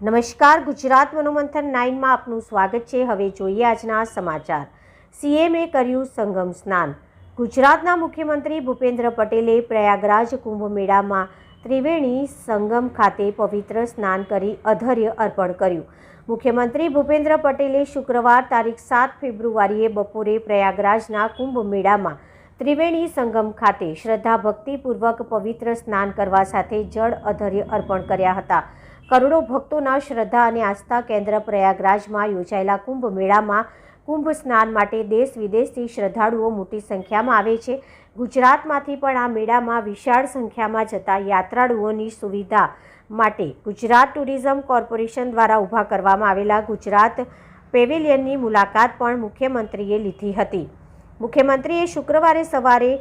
નમસ્કાર, ગુજરાત મનોમંથન નાઇનમાં આપનું સ્વાગત છે. હવે જોઈએ આજના સમાચાર. સીએમએ કર્યું સંગમ સ્નાન. ગુજરાતના મુખ્યમંત્રી ભૂપેન્દ્ર પટેલે પ્રયાગરાજ કુંભ મેળામાં ત્રિવેણી સંગમ ખાતે પવિત્ર સ્નાન કરી અધર્ય અર્પણ કર્યું. મુખ્યમંત્રી ભૂપેન્દ્ર પટેલે શુક્રવાર તારીખ સાત ફેબ્રુઆરીએ બપોરે પ્રયાગરાજના કુંભ મેળામાં ત્રિવેણી સંગમ ખાતે શ્રદ્ધા ભક્તિપૂર્વક પવિત્ર સ્નાન કરવા સાથે જળ અધર્ય અર્પણ કર્યા હતા. કરોડો ભક્તોના શ્રદ્ધા અને આસ્થા કેન્દ્ર પ્રયાગરાજમાં યોજાયેલા કુંભ મેળામાં કુંભ સ્નાન માટે દેશ વિદેશથી શ્રદ્ધાળુઓ મોટી સંખ્યામાં આવે છે. ગુજરાતમાંથી પણ આ મેળામાં વિશાળ સંખ્યામાં જતા યાત્રાળુઓની સુવિધા માટે ગુજરાત ટુરિઝમ કોર્પોરેશન દ્વારા ઊભા કરવામાં આવેલા ગુજરાત પેવેલિયનની મુલાકાત પણ મુખ્યમંત્રીએ લીધી હતી. મુખ્યમંત્રીએ શુક્રવારે સવારે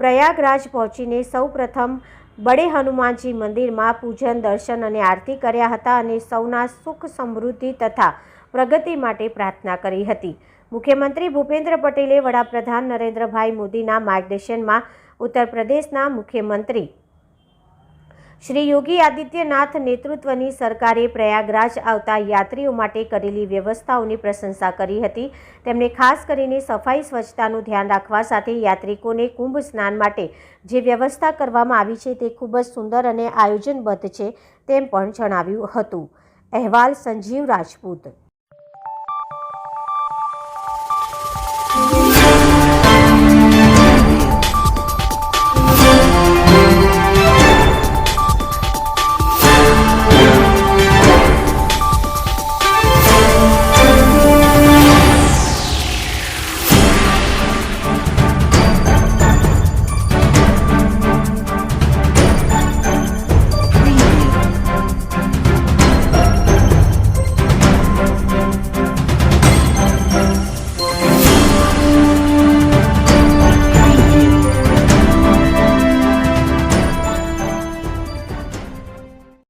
પ્રયાગરાજ પહોંચીને સૌપ્રથમ બડે હનુમાનજી મંદિરમાં પૂજન, દર્શન અને આરતી કર્યા હતા અને સૌના સુખ સમૃદ્ધિ તથા પ્રગતિ માટે પ્રાર્થના કરી હતી. મુખ્યમંત્રી ભૂપેન્દ્ર પટેલે વડાપ્રધાન નરેન્દ્રભાઈ મોદીના માર્ગદર્શનમાં ઉત્તર પ્રદેશના મુખ્યમંત્રી શ્રી યોગી આદિત્યનાથ નેતૃત્વની સરકારે પ્રયાગરાજ આવતા યાત્રીઓ માટે કરેલી વ્યવસ્થાઓની પ્રશંસા કરી હતી. તેમણે ખાસ કરીને સફાઈ સ્વચ્છતાનું ધ્યાન રાખવા સાથે યાત્રિકોને કુંભ સ્નાન માટે જે વ્યવસ્થા કરવામાં આવી છે તે ખૂબ જ સુંદર અને આયોજનબદ્ધ છે તેમ પણ જણાવ્યું હતું. અહેવાલ સંજીવ રાજપૂત